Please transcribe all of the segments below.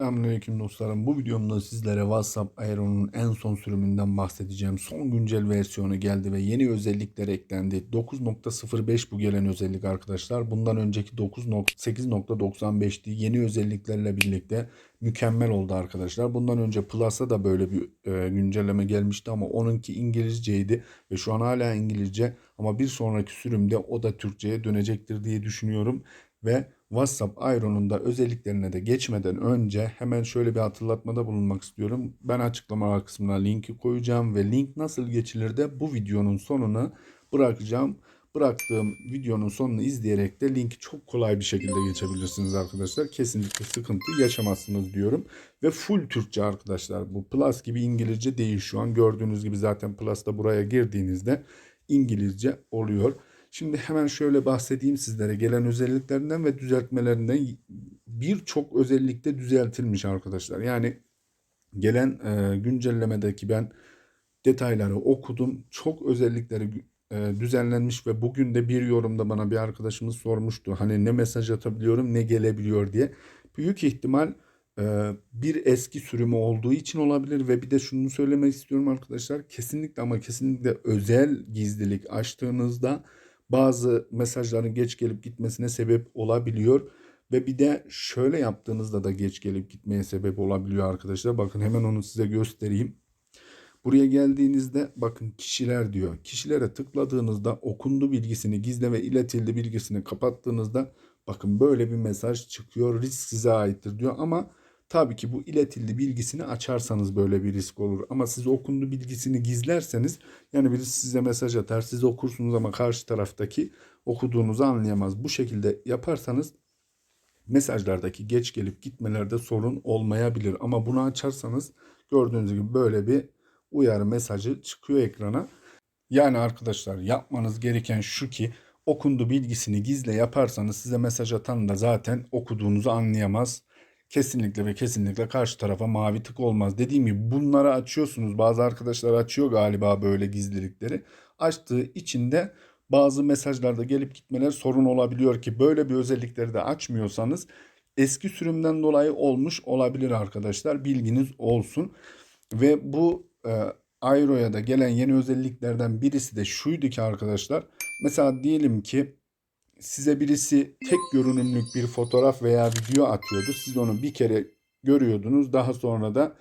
Selamünaleyküm dostlarım. Bu videomda sizlere WhatsApp Aero'nun en son sürümünden bahsedeceğim. Son güncel versiyonu geldi ve yeni özellikler eklendi. 9.05 bu gelen özellik arkadaşlar. Bundan önceki 9.8.95'ti. Yeni özelliklerle birlikte mükemmel oldu arkadaşlar. Bundan önce Plus'a da böyle bir e, güncelleme gelmişti ama onunki İngilizceydi ve şu an hala İngilizce ama bir sonraki sürümde o da Türkçe'ye dönecektir diye düşünüyorum ve WhatsApp Aero'nun da özelliklerine de geçmeden önce hemen şöyle bir hatırlatmada bulunmak istiyorum. Ben açıklamalar kısmına linki koyacağım ve link nasıl geçilir de bu videonun sonuna bırakacağım. Bıraktığım videonun sonunu izleyerek de linki çok kolay bir şekilde geçebilirsiniz arkadaşlar. Kesinlikle sıkıntı yaşamazsınız diyorum. Ve full Türkçe arkadaşlar. Bu Plus gibi İngilizce değil şu an. Gördüğünüz gibi zaten Plus'ta buraya girdiğinizde İngilizce oluyor. Şimdi hemen şöyle bahsedeyim sizlere gelen özelliklerinden ve düzeltmelerinden birçok özellikte düzeltilmiş arkadaşlar. Yani gelen e, güncellemedeki ben detayları okudum. Çok özellikleri e, düzenlenmiş ve bugün de bir yorumda bana bir arkadaşımız sormuştu. Hani ne mesaj atabiliyorum ne gelebiliyor diye. Büyük ihtimal e, bir eski sürümü olduğu için olabilir ve bir de şunu söylemek istiyorum arkadaşlar. Kesinlikle ama kesinlikle özel gizlilik açtığınızda bazı mesajların geç gelip gitmesine sebep olabiliyor. Ve bir de şöyle yaptığınızda da geç gelip gitmeye sebep olabiliyor arkadaşlar. Bakın hemen onu size göstereyim. Buraya geldiğinizde bakın kişiler diyor. Kişilere tıkladığınızda okundu bilgisini gizle ve iletildi bilgisini kapattığınızda bakın böyle bir mesaj çıkıyor. Risk size aittir diyor ama Tabii ki bu iletildi bilgisini açarsanız böyle bir risk olur. Ama siz okundu bilgisini gizlerseniz yani birisi size mesaj atar siz okursunuz ama karşı taraftaki okuduğunuzu anlayamaz. Bu şekilde yaparsanız mesajlardaki geç gelip gitmelerde sorun olmayabilir. Ama bunu açarsanız gördüğünüz gibi böyle bir uyarı mesajı çıkıyor ekrana. Yani arkadaşlar yapmanız gereken şu ki okundu bilgisini gizle yaparsanız size mesaj atan da zaten okuduğunuzu anlayamaz kesinlikle ve kesinlikle karşı tarafa mavi tık olmaz. Dediğim gibi bunları açıyorsunuz. Bazı arkadaşlar açıyor galiba böyle gizlilikleri. Açtığı içinde bazı mesajlarda gelip gitmeler sorun olabiliyor ki böyle bir özellikleri de açmıyorsanız eski sürümden dolayı olmuş olabilir arkadaşlar. Bilginiz olsun. Ve bu e, Aero'ya da gelen yeni özelliklerden birisi de şuydu ki arkadaşlar. Mesela diyelim ki size birisi tek görünümlük bir fotoğraf veya video atıyordu. Siz onu bir kere görüyordunuz. Daha sonra da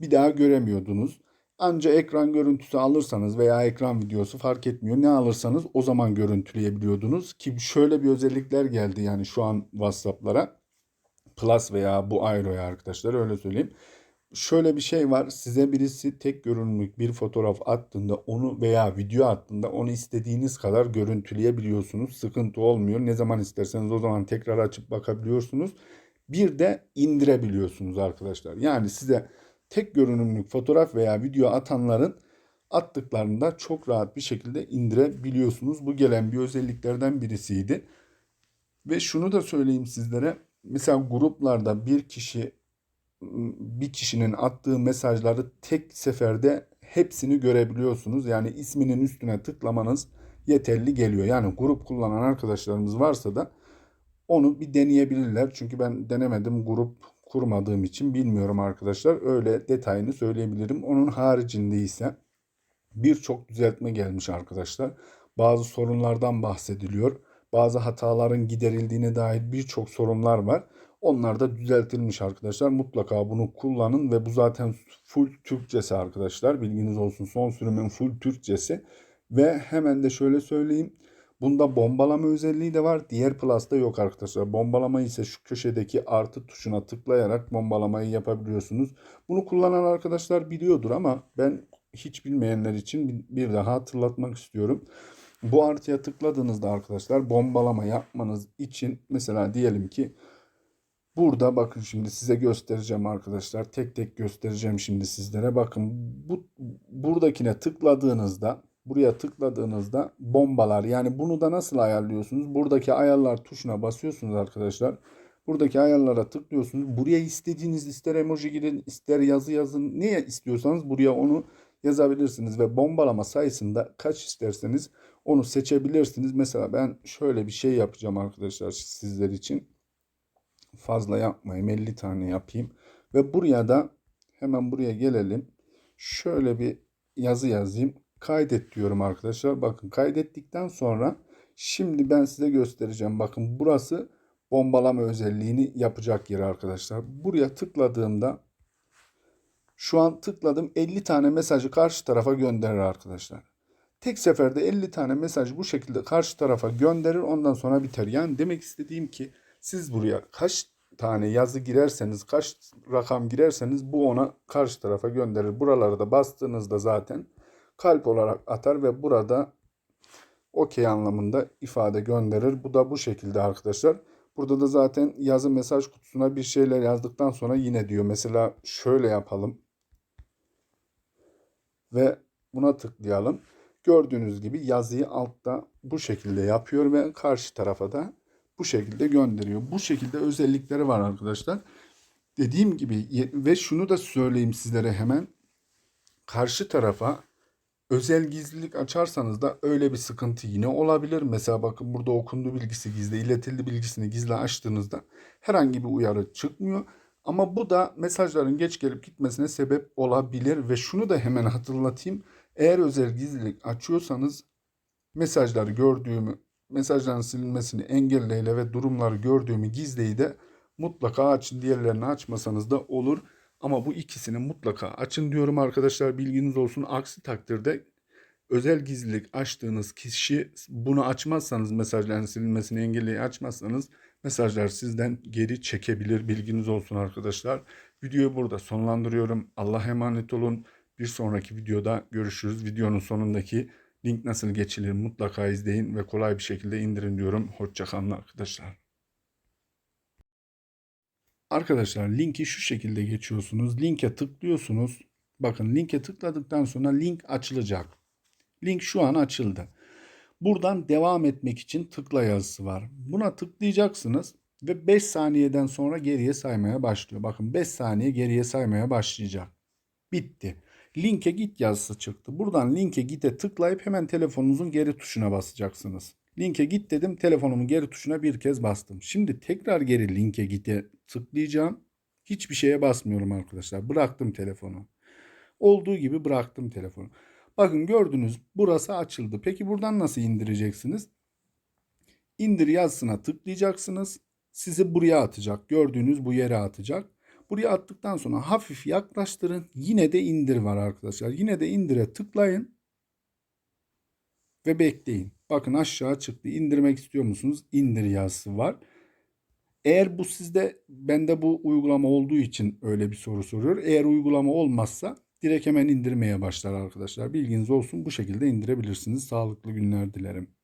bir daha göremiyordunuz. Anca ekran görüntüsü alırsanız veya ekran videosu fark etmiyor. Ne alırsanız o zaman görüntüleyebiliyordunuz. Ki şöyle bir özellikler geldi yani şu an WhatsApp'lara. Plus veya bu Aero'ya arkadaşlar öyle söyleyeyim şöyle bir şey var. Size birisi tek görünümlük bir fotoğraf attığında onu veya video attığında onu istediğiniz kadar görüntüleyebiliyorsunuz. Sıkıntı olmuyor. Ne zaman isterseniz o zaman tekrar açıp bakabiliyorsunuz. Bir de indirebiliyorsunuz arkadaşlar. Yani size tek görünümlük fotoğraf veya video atanların attıklarında çok rahat bir şekilde indirebiliyorsunuz. Bu gelen bir özelliklerden birisiydi. Ve şunu da söyleyeyim sizlere. Mesela gruplarda bir kişi bir kişinin attığı mesajları tek seferde hepsini görebiliyorsunuz. Yani isminin üstüne tıklamanız yeterli geliyor. Yani grup kullanan arkadaşlarımız varsa da onu bir deneyebilirler. Çünkü ben denemedim grup kurmadığım için bilmiyorum arkadaşlar. Öyle detayını söyleyebilirim. Onun haricinde ise birçok düzeltme gelmiş arkadaşlar. Bazı sorunlardan bahsediliyor. Bazı hataların giderildiğine dair birçok sorunlar var. Onlar da düzeltilmiş arkadaşlar. Mutlaka bunu kullanın ve bu zaten full Türkçesi arkadaşlar. Bilginiz olsun son sürümün full Türkçesi. Ve hemen de şöyle söyleyeyim. Bunda bombalama özelliği de var. Diğer Plus'ta yok arkadaşlar. Bombalama ise şu köşedeki artı tuşuna tıklayarak bombalamayı yapabiliyorsunuz. Bunu kullanan arkadaşlar biliyordur ama ben hiç bilmeyenler için bir daha hatırlatmak istiyorum. Bu artıya tıkladığınızda arkadaşlar bombalama yapmanız için mesela diyelim ki Burada bakın şimdi size göstereceğim arkadaşlar. Tek tek göstereceğim şimdi sizlere. Bakın bu buradakine tıkladığınızda buraya tıkladığınızda bombalar yani bunu da nasıl ayarlıyorsunuz? Buradaki ayarlar tuşuna basıyorsunuz arkadaşlar. Buradaki ayarlara tıklıyorsunuz. Buraya istediğiniz ister emoji girin ister yazı yazın. Neye istiyorsanız buraya onu yazabilirsiniz ve bombalama sayısında kaç isterseniz onu seçebilirsiniz. Mesela ben şöyle bir şey yapacağım arkadaşlar sizler için fazla yapmayayım. 50 tane yapayım. Ve buraya da hemen buraya gelelim. Şöyle bir yazı yazayım. Kaydet diyorum arkadaşlar. Bakın kaydettikten sonra şimdi ben size göstereceğim. Bakın burası bombalama özelliğini yapacak yer arkadaşlar. Buraya tıkladığımda şu an tıkladım 50 tane mesajı karşı tarafa gönderir arkadaşlar. Tek seferde 50 tane mesaj bu şekilde karşı tarafa gönderir ondan sonra biter. Yani demek istediğim ki siz buraya kaç tane yazı girerseniz kaç rakam girerseniz bu ona karşı tarafa gönderir. Buralara da bastığınızda zaten kalp olarak atar ve burada okey anlamında ifade gönderir. Bu da bu şekilde arkadaşlar. Burada da zaten yazı mesaj kutusuna bir şeyler yazdıktan sonra yine diyor. Mesela şöyle yapalım. Ve buna tıklayalım. Gördüğünüz gibi yazıyı altta bu şekilde yapıyor ve karşı tarafa da bu şekilde gönderiyor. Bu şekilde özellikleri var arkadaşlar. Dediğim gibi ve şunu da söyleyeyim sizlere hemen. Karşı tarafa özel gizlilik açarsanız da öyle bir sıkıntı yine olabilir. Mesela bakın burada okundu bilgisi gizli, iletildi bilgisini gizli açtığınızda herhangi bir uyarı çıkmıyor. Ama bu da mesajların geç gelip gitmesine sebep olabilir ve şunu da hemen hatırlatayım. Eğer özel gizlilik açıyorsanız mesajları gördüğümü, mesajların silinmesini engelleyle ve durumları gördüğümü gizleyi de mutlaka açın. Diğerlerini açmasanız da olur. Ama bu ikisini mutlaka açın diyorum arkadaşlar bilginiz olsun. Aksi takdirde özel gizlilik açtığınız kişi bunu açmazsanız mesajların silinmesini engelleyi açmazsanız mesajlar sizden geri çekebilir bilginiz olsun arkadaşlar. Videoyu burada sonlandırıyorum. Allah'a emanet olun. Bir sonraki videoda görüşürüz. Videonun sonundaki link nasıl geçilir mutlaka izleyin ve kolay bir şekilde indirin diyorum. Hoşçakalın arkadaşlar. Arkadaşlar linki şu şekilde geçiyorsunuz. Linke tıklıyorsunuz. Bakın linke tıkladıktan sonra link açılacak. Link şu an açıldı. Buradan devam etmek için tıkla yazısı var. Buna tıklayacaksınız ve 5 saniyeden sonra geriye saymaya başlıyor. Bakın 5 saniye geriye saymaya başlayacak. Bitti. Linke git yazısı çıktı. Buradan linke git'e tıklayıp hemen telefonunuzun geri tuşuna basacaksınız. Linke git dedim. Telefonumun geri tuşuna bir kez bastım. Şimdi tekrar geri linke git'e tıklayacağım. Hiçbir şeye basmıyorum arkadaşlar. Bıraktım telefonu. Olduğu gibi bıraktım telefonu. Bakın gördünüz burası açıldı. Peki buradan nasıl indireceksiniz? İndir yazısına tıklayacaksınız. Sizi buraya atacak. Gördüğünüz bu yere atacak. Buraya attıktan sonra hafif yaklaştırın. Yine de indir var arkadaşlar. Yine de indire tıklayın. Ve bekleyin. Bakın aşağı çıktı. İndirmek istiyor musunuz? İndir yazısı var. Eğer bu sizde bende bu uygulama olduğu için öyle bir soru soruyor. Eğer uygulama olmazsa direkt hemen indirmeye başlar arkadaşlar. Bilginiz olsun bu şekilde indirebilirsiniz. Sağlıklı günler dilerim.